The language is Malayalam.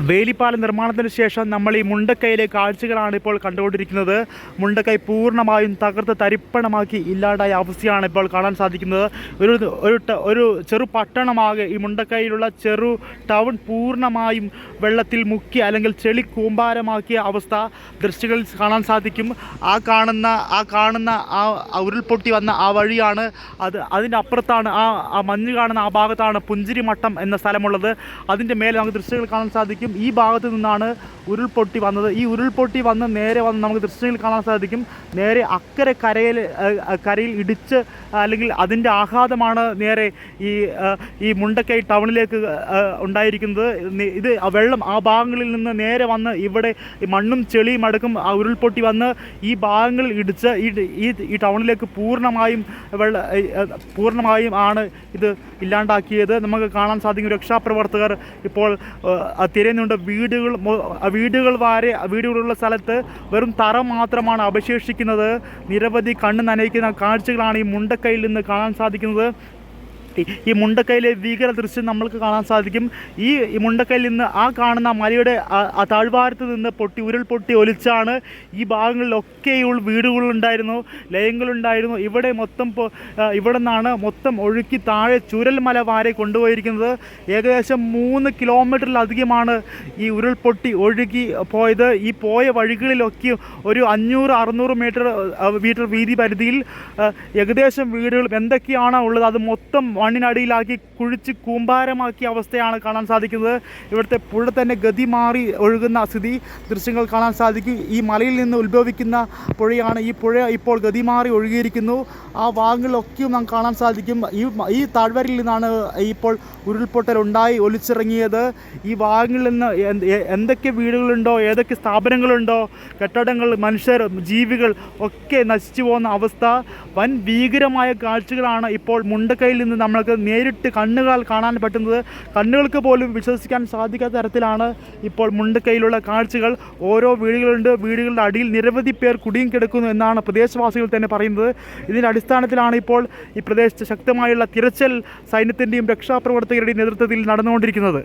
വേലിപ്പാലം നിർമ്മാണത്തിന് ശേഷം നമ്മൾ ഈ മുണ്ടക്കൈയിലെ കാഴ്ചകളാണ് ഇപ്പോൾ കണ്ടുകൊണ്ടിരിക്കുന്നത്. മുണ്ടക്കൈ പൂർണമായും തകർത്ത് തരിപ്പണമാക്കി ഇല്ലാണ്ടായ അവസ്ഥയാണ് ഇപ്പോൾ കാണാൻ സാധിക്കുന്നത്. ഒരു ഒരു ഒരു ചെറു പട്ടണമാകെ ഈ മുണ്ടക്കൈയിലുള്ള ചെറു ടൗൺ പൂർണമായും വെള്ളത്തിൽ മുക്കി അല്ലെങ്കിൽ ചെളി കൂമ്പാരമാക്കിയ അവസ്ഥ ദൃശ്യങ്ങളിൽ കാണാൻ സാധിക്കും. ആ കാണുന്ന ആ കാണുന്ന ആ ഉരുൾപൊട്ടി വന്ന ആ വഴിയാണ് അത്. അതിന്റെ അപ്പുറത്താണ് ആ ആ മഞ്ഞ് കാണുന്ന ആ ഭാഗത്താണ് പുഞ്ചിരി മട്ടം എന്ന സ്ഥലമുള്ളത്. അതിന്റെ മേലെ നമുക്ക് ദൃശ്യങ്ങൾ കാണാൻ സാധിക്കും. ഈ ഭാഗത്ത് നിന്നാണ് ഉരുൾപൊട്ടി വന്നത്. ഈ ഉരുൾപൊട്ടി വന്ന് നേരെ വന്ന് നമുക്ക് ദൃശ്യങ്ങളിൽ കാണാൻ സാധിക്കും. നേരെ അക്കരെ കരയിൽ കരയിൽ ഇടിച്ച് അല്ലെങ്കിൽ അതിന്റെ ആഘാതമാണ് നേരെ ഈ ഈ മുണ്ടക്കൈ ടൗണിലേക്ക് ഉണ്ടായിരിക്കുന്നത്. ഇത് വെള്ളം ആ ഭാഗങ്ങളിൽ നിന്ന് നേരെ വന്ന് ഇവിടെ മണ്ണും ചെളിയും അടക്കം ആ ഉരുൾപൊട്ടി വന്ന് ഈ ഭാഗങ്ങളിൽ ഇടിച്ച് ഈ ഈ ടൗണിലേക്ക് പൂർണമായും വെള്ള പൂർണമായും ആണ് ഇത് ഇല്ലാണ്ടാക്കിയത്. നമുക്ക് കാണാൻ സാധിക്കും. രക്ഷാപ്രവർത്തകർ ഇപ്പോൾ ഏഹ്, ആ തിരയുന്നുണ്ട് വീടുകൾ വീടുകൾ വാരെ വീടുകളുള്ള സ്ഥലത്ത് വെറും തറ മാത്രമാണ് അവശേഷിക്കുന്നത്. നിരവധി കണ്ണ് നനയിക്കുന്ന കാഴ്ചകളാണ് ഈ മുണ്ടക്കൈയിൽ നിന്ന് കാണാൻ സാധിക്കുന്നത്. ഈ- മുണ്ടക്കൈയിലെ ഭീകര ദൃശ്യം നമ്മൾക്ക് കാണാൻ സാധിക്കും. ഈ മുണ്ടക്കയിൽ നിന്ന് ആ കാണുന്ന മലയുടെ ആ- താഴ്വാരത്ത് നിന്ന് പൊട്ടി ഉരുൾ പൊട്ടി ഒലിച്ചാണ് ഈ ഭാഗങ്ങളിലൊക്കെയുള്ള വീടുകളുണ്ടായിരുന്നു ലയങ്ങളുണ്ടായിരുന്നു. ഇവിടെ മൊത്തം ഇവിടെ നിന്നാണ് മൊത്തം ഒഴുക്കി താഴെ ചുരൽമല വാരെ കൊണ്ടുപോയിരിക്കുന്നത്. ഏകദേശം മൂന്ന് കിലോമീറ്ററിലധികമാണ് ഈ ഉരുൾപൊട്ടി ഒഴുകി പോയത്. ഈ പോയ വഴികളിലൊക്കെ ഒരു അഞ്ഞൂറ് അറുന്നൂറ് മീറ്റർ മീറ്റർ വീതി പരിധിയിൽ ഏകദേശം വീടുകൾ എന്തൊക്കെയാണോ ഉള്ളത് അത് മൊത്തം മണ്ണിനടിയിലാക്കി കുഴിച്ച് കൂമ്പാരമാക്കിയ അവസ്ഥയാണ് കാണാൻ സാധിക്കുന്നത്. ഇവിടുത്തെ പുഴ തന്നെ ഗതി മാറി ഒഴുകുന്ന സ്ഥിതി ദൃശ്യങ്ങൾ കാണാൻ സാധിക്കും. ഈ മലയിൽ നിന്ന് ഉത്ഭവിക്കുന്ന പുഴയാണ് ഈ പുഴ. ഇപ്പോൾ ഗതി മാറി ഒഴുകിയിരിക്കുന്നു. ആ ഭാഗങ്ങളിലൊക്കെയും നാം കാണാൻ സാധിക്കും. ഈ ഈ താഴ്വരയിൽ നിന്നാണ് ഇപ്പോൾ ഉരുൾപൊട്ടൽ ഉണ്ടായി ഒലിച്ചിറങ്ങിയത്. ഈ ഭാഗങ്ങളിൽ നിന്ന് എന്തൊക്കെ വീടുകളുണ്ടോ ഏതൊക്കെ സ്ഥാപനങ്ങളുണ്ടോ കെട്ടിടങ്ങൾ മനുഷ്യർ ജീവികൾ ഒക്കെ നശിച്ചു പോകുന്ന അവസ്ഥ. വൻ ഭീകരമായ കാഴ്ചകളാണ് ഇപ്പോൾ മുണ്ടക്കൈയിൽ നിന്ന് നമ്മൾക്ക് നേരിട്ട് കണ്ണുകളാൽ കാണാൻ പറ്റുന്നത് കണ്ണുകൾക്ക് പോലും വിശ്വസിക്കാൻ സാധിക്കാത്ത തരത്തിലാണ് ഇപ്പോൾ മുണ്ടക്കൈയിലുള്ള കാഴ്ചകൾ. ഓരോ വീടുകളുണ്ട്. വീടുകളുടെ അടിയിൽ നിരവധി പേർ കുടിയും കിടക്കുന്നു എന്നാണ് പ്രദേശവാസികൾ തന്നെ പറയുന്നത്. ഇതിന്റെ അടിസ്ഥാനത്തിലാണ് ഇപ്പോൾ ഈ പ്രദേശത്ത് ശക്തമായുള്ള തിരച്ചിൽ സൈന്യത്തിന്റെയും രക്ഷാപ്രവർത്തകരുടെയും നേതൃത്വത്തിൽ നടന്നുകൊണ്ടിരിക്കുന്നത്.